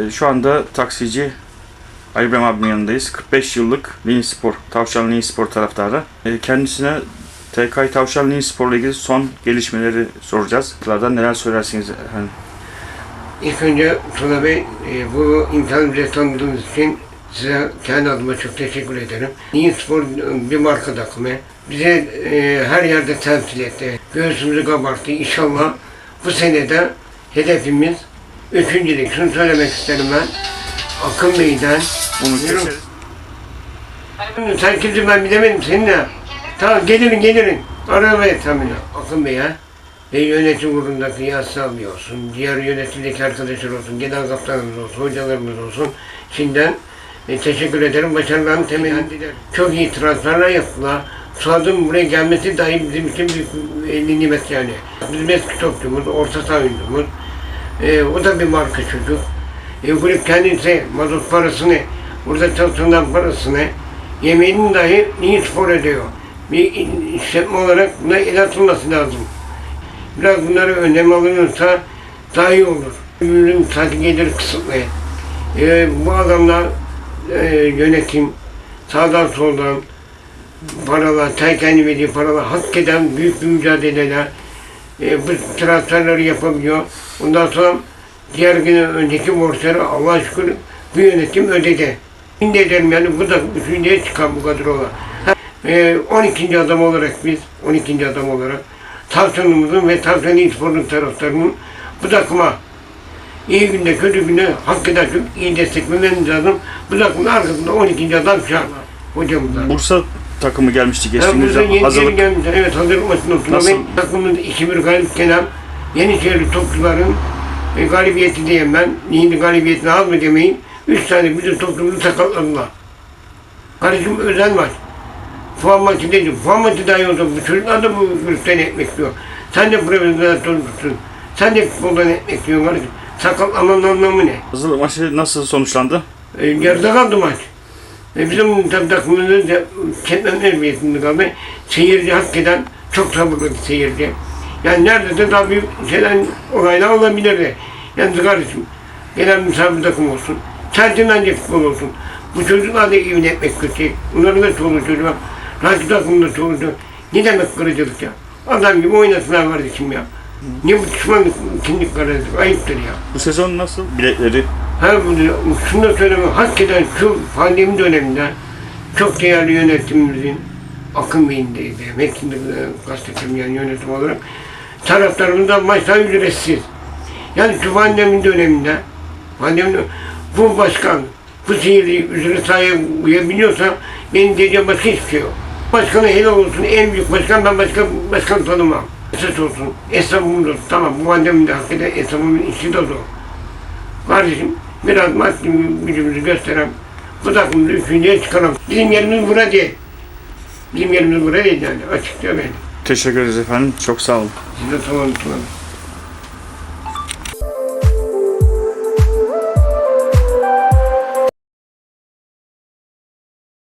E, Şu anda taksici Ali İbrahim yanındayız. 45 yıllık Lin Spor, Tavşan Lin Spor taraftarı. E, Kendisine TK Tavşan Lin Spor'la ilgili son gelişmeleri soracağız. Bunlardan neler söylersiniz efendim? İlk önce Tuna Bey, e, bu imkanı bize tanıdığınız için size kendi adıma çok teşekkür ederim. Niye Spor e, bir marka takımı. Bize e, her yerde temsil etti. Göğsümüzü kabarttı. İnşallah bu senede hedefimiz üçüncülük. Şunu söylemek isterim ben. Akın Bey'den. Bunu keseriz. Sen kimsin ben bilemedim seninle. Tamam gelirim gelirim. Arabaya tamam. Akın Bey'e ve yönetim kurulundaki Yassı abi olsun, diğer yönetimdeki arkadaşlar olsun, genel kaptanımız olsun, hocalarımız olsun. Şimdiden e, teşekkür ederim. Başarılarını temenni. Çok iyi transferler yaptılar. Suad'ın buraya gelmesi dahi bizim için büyük bir nimet yani. Bizim eski topçumuz, orta saha oyuncumuz. E, o da bir marka çocuk. E, kulüp kendisi mazot parasını, burada çalışanların parasını, yemeğini dahi iyi spor ediyor. Bir işletme olarak buna el atılması lazım. Biraz bunları önlem alınırsa daha iyi olur. Ürün sanki gelir kısıtlı. E, bu adamlar e, yönetim sağdan soldan paralar, Tayken'in verdiği paralar hak eden büyük bir mücadeleler e, bu transferleri yapabiliyor. Ondan sonra diğer güne önceki borçları Allah şükür bu yönetim ödedi. Şimdi ederim yani bu da üçüncüye çıkan bu kadrolar. E, 12. adam olarak biz, 12. adam olarak Tavşanımızın ve Tavşan İspor'un taraftarının bu takıma iyi günde kötü günde hak eder çok iyi destek vermemiz lazım. Bu takımın arkasında 12. adam şu an hocamız var. Bursa takımı gelmişti geçtiğimiz yeni hazırlık. gelmiş. Evet hazırlık maçında Nasıl? oturmayın. Takımın 2-1 galip Kenan. Yenişehirli topçuların e, galibiyeti diyeyim ben. Yeni galibiyetini alma demeyin. Üç tane bütün topçumuzu sakatladılar. Kardeşim özel maç. Puan maçı değil. Puan maçı dahi olsa bu çocuklar da bu gruptan etmek istiyor. Sen de profesyonelsin. Sen de futboldan etmek istiyorsun kardeşim. Sakatlamanın anlamı ne? Hazırlık maçı nasıl sonuçlandı? E, yarıda kaldı maç. E, bizim tabii takımımızın da Ketmen Erbiyesi'nde kaldı. Seyirci hak eden çok sabırlı bir seyirci. Yani neredeyse daha büyük şeyler olaylar olabilirdi. Yani kardeşim gelen misafir takım olsun. Centilmence futbol olsun. Bu çocuklar da evine etmek kötü. Onların da çoluğu çocuğu var. Rakip takımın da çoluğu çocuğu. Ne demek kırıcılık ya? Adam gibi oynasınlar kardeşim ya. Ne bu düşmanlık, kimlik kardeşim? Ayıptır ya. Bu sezon nasıl? Biletleri Her şunu da söyleme, hakikaten şu pandemi döneminde çok değerli yönetimimizin akın beyindeydi. Hepsinde gazetecilerim yani yönetim olarak. Taraftarımızdan maçlar ücretsiz. Yani şu pandemi döneminde, pandemi bu başkan bu seyirci ücret sahaya uyabiliyorsa benim diyeceğim başka hiçbir şey yok. Başkanı helal olsun, en büyük başkan, ben başka başkan tanımam. Esas olsun, esnafımız olsun. Tamam bu pandemide hakikaten esnafımın işi de zor. Kardeşim biraz maddi gücümüzü gösteren bu takımda üçüncüye çıkalım. Bizim yerimiz bura değil. Bizim yerimiz bura değil yani açıkça ben. teşekkür ederiz efendim. Çok sağ olun. Size tamam tamam.